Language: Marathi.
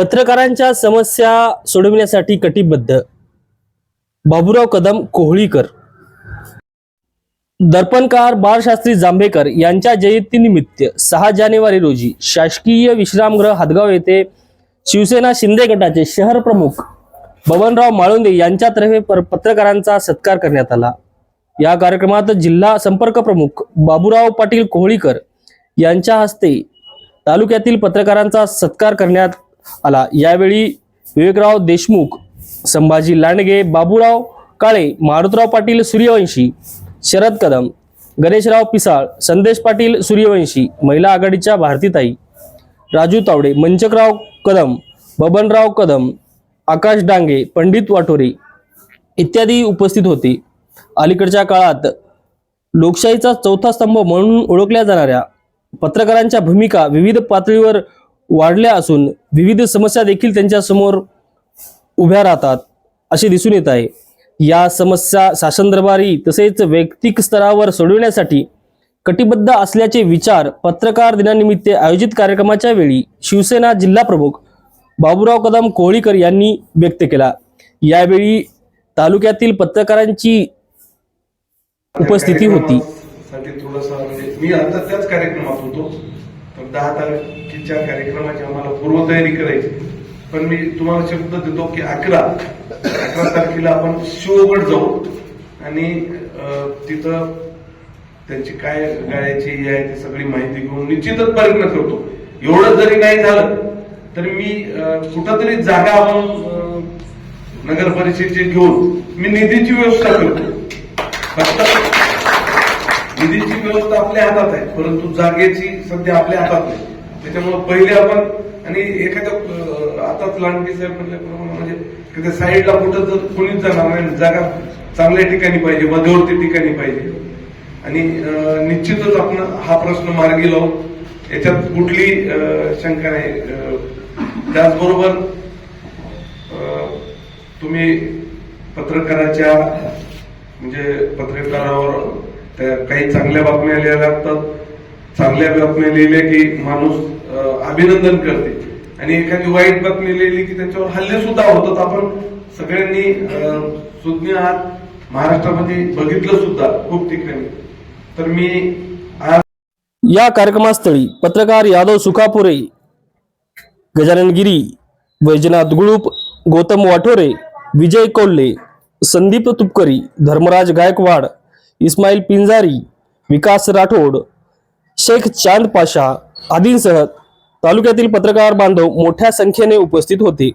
पत्रकारांच्या समस्या सोडविण्यासाठी कटिबद्ध. बाबूराव कदम कोहळीकर. दर्पणकार बाळशास्त्री जांभेकर यांच्या जयंतीनिमित्त सहा जानेवारी रोजी शासकीय विश्रामगृह हादगाव येथे शिवसेना शिंदे गटाचे शहर प्रमुख बबनराव माळुंदे यांच्यातर्फे पर- पत्रकारांचा सत्कार करण्यात आला. या कार्यक्रमात जिल्हा संपर्क प्रमुख बाबूराव पाटील कोहळीकर यांच्या हस्ते तालुक्यातील पत्रकारांचा सत्कार करण्यात आला यावेळी विवेकराव देशमुख संभाजी लांडगे बाबूराव काळे मारुतराव पाटील सूर्यवंशी शरद कदम गणेशराव पिसाळ संदेश पाटील सूर्यवंशी महिला आघाडीच्या भारतीताई राजू तावडे मंचकराव कदम बबनराव कदम आकाश डांगे पंडित वाठोरे इत्यादी उपस्थित होते. अलीकडच्या काळात लोकशाहीचा चौथा स्तंभ म्हणून ओळखल्या जाणाऱ्या पत्रकारांच्या भूमिका विविध पातळीवर वाढल्या असून विविध समस्या देखील त्यांच्यासमोर उभ्या राहतात असे दिसून येत आहे. या समस्या शासन दरबारी तसेच वैयक्तिक स्तरावर सोडविण्यासाठी कटिबद्ध असल्याचे विचार पत्रकार दिनानिमित्त आयोजित कार्यक्रमाच्या वेळी शिवसेना जिल्हा प्रमुख बाबूराव कदम कोहळीकर यांनी व्यक्त केला. यावेळी तालुक्यातील पत्रकारांची उपस्थिती होती. पण दहा तारखेच्या कार्यक्रमाची आम्हाला पूर्वतयारी करायची. पण मी तुम्हाला शब्द देतो की अकरा. अकरा तारखेला आपण शिवगड जाऊ. आणि तिथं त्यांची काय गाळ्याची हे आहे ती सगळी माहिती घेऊन निश्चितच प्रयत्न करतो. एवढं जरी नाही झालं तर मी अं, कुठंतरी जागा आपण अं, नगर परिषदेची घेऊन मी निधीची व्यवस्था करतो. फक्त निधीची व्यवस्था आपल्या हातात आहे परंतु जागेची सध्या आपल्या हातात आहे त्याच्यामुळे पहिले आपण आणि एखाद्या आताच लांडगे साहेब म्हटल्याप्रमाणे म्हणजे एखाद्या साईडला कुठं जर कोणीच जाणार नाही जागा चांगल्या ठिकाणी पाहिजे मध्यवर्ती ठिकाणी पाहिजे. आणि निश्चितच आपण हा प्रश्न मार्गी लावू. याच्यात कुठली शंका नाही. त्याचबरोबर तुम्ही पत्रकाराच्या म्हणजे पत्रकारावर त्या काही चांगल्या बातम्या लिहायला लागतात. चांगल्या बातम्या लिहिल्या की माणूस अभिनंदन करते. आणि एखादी वाईट बातमी लिहिली की त्याच्यावर हल्ले सुद्धा होतात. आपण सगळ्यांनी सुज्ञ आहात. महाराष्ट्रामध्ये बघितलं सुद्धा खूप ठिकाणी. तर मी आज या कार्यक्रमास्थळी पत्रकार यादव सुखापुरे गजानन गिरी वैजनाथ गुळूप गौतम वाठोरे विजय कोल्हे संदीप तुपकरी धर्मराज गायकवाड इस्माईल पिंजारी विकास राठोड शेख चांद पाशा आदींसह तालुक्यातील पत्रकार बांधव मोठ्या संख्येने उपस्थित होते.